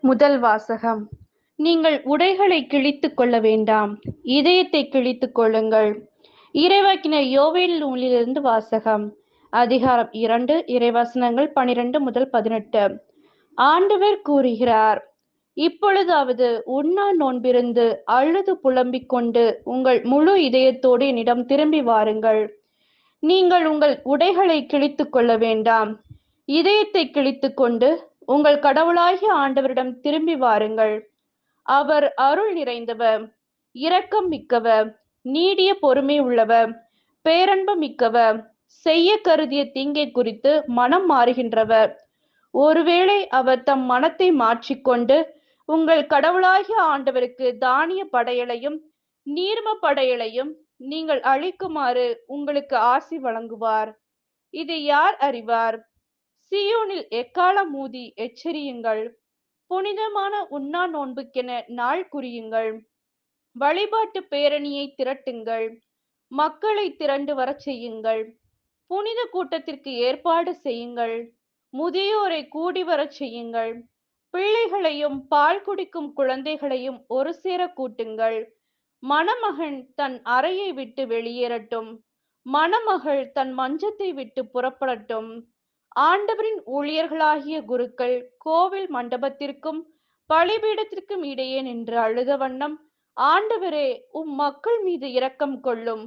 முதல் வாசகம். நீங்கள் உடைகளை கிழித்துக் கொள்ள வேண்டாம். இதயத்தை கிழித்துக் கொள்ளுங்கள். இறைவாக்கின யோவேல் நூலிலிருந்து வாசகம். அதிகாரம் இரண்டு இறைவசனங்கள் பனிரெண்டு முதல் பதினெட்டு. ஆண்டவர் கூறுகிறார் இப்பொழுதாவது உண்ணா நோன்பிருந்து அழுது புலம்பிக் கொண்டு உங்கள் முழு இதயத்தோடு என்னிடம் திரும்பி வாருங்கள். நீங்கள் உங்கள் உடைகளை கிழித்துக் கொள்ள வேண்டாம். இதயத்தை கிழித்துக்கொண்டு உங்கள் கடவுளாகிய ஆண்டவரிடம் திரும்பி வாருங்கள். அவர் அருள் நிறைந்தவர் இரக்கம் மிக்கவர் நீடிய பொறுமை உள்ளவர் பேரன்பு மிக்கவர் செய்ய கருதிய தீங்கை குறித்து மனம் மாறுகின்றவர் ஒருவேளை அவர் தம் மனத்தை மாற்றிக்கொண்டு உங்கள் கடவுளாகிய ஆண்டவருக்கு தானிய படையலையும் நீர்ம படையலையும் நீங்கள் அளிக்குமாறு உங்களுக்கு ஆசி வழங்குவார். இதை யார் அறிவார்? சியோனில் எக்காலம் ஊதி எச்சரியுங்கள்? புனிதமான உண்ணா நோன்புக்கென நாள் குறியுங்கள். வழிபாட்டு பேரணியை திரட்டுங்கள். மக்களை திரண்டு வரச் செய்யுங்கள். புனித கூட்டத்திற்கு ஏற்பாடு செய்யுங்கள். முதியோரை கூடி வரச் செய்யுங்கள். பிள்ளைகளையும் பால் குடிக்கும் குழந்தைகளையும் ஒரு சேர கூட்டுங்கள். மணமகன் தன் அறையை விட்டு வெளியேறட்டும். மணமகள் தன் மஞ்சத்தை விட்டு புறப்படட்டும். ஆண்டவரின் ஊழியர்களாகிய குருக்கள் கோவில் மண்டபத்திற்கும் பலிபீடத்திற்கும் இடையே நின்று அழுத வண்ணம் ஆண்டவரே உம் மக்கள் மீது இரக்கம் கொள்ளும்.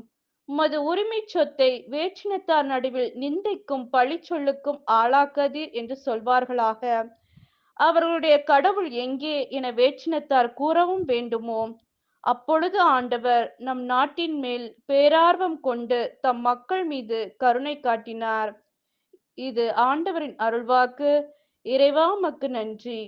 உமது உரிமை சொத்தை வேற்றினத்தார் நடுவில் நிந்தைக்கும் பழி சொல்லுக்கும் ஆளாக்காதீர் என்று சொல்வார்களாக. அவர்களுடைய கடவுள் எங்கே என வேற்றினத்தார் கூறவும் வேண்டுமோ? அப்பொழுது ஆண்டவர் நம் நாட்டின் மேல் பேரார்வம் கொண்டு தம் மக்கள் மீது கருணை காட்டினார். இது ஆண்டவரின் அருள்வாக்கு. இறைவா மக்கு நன்றி.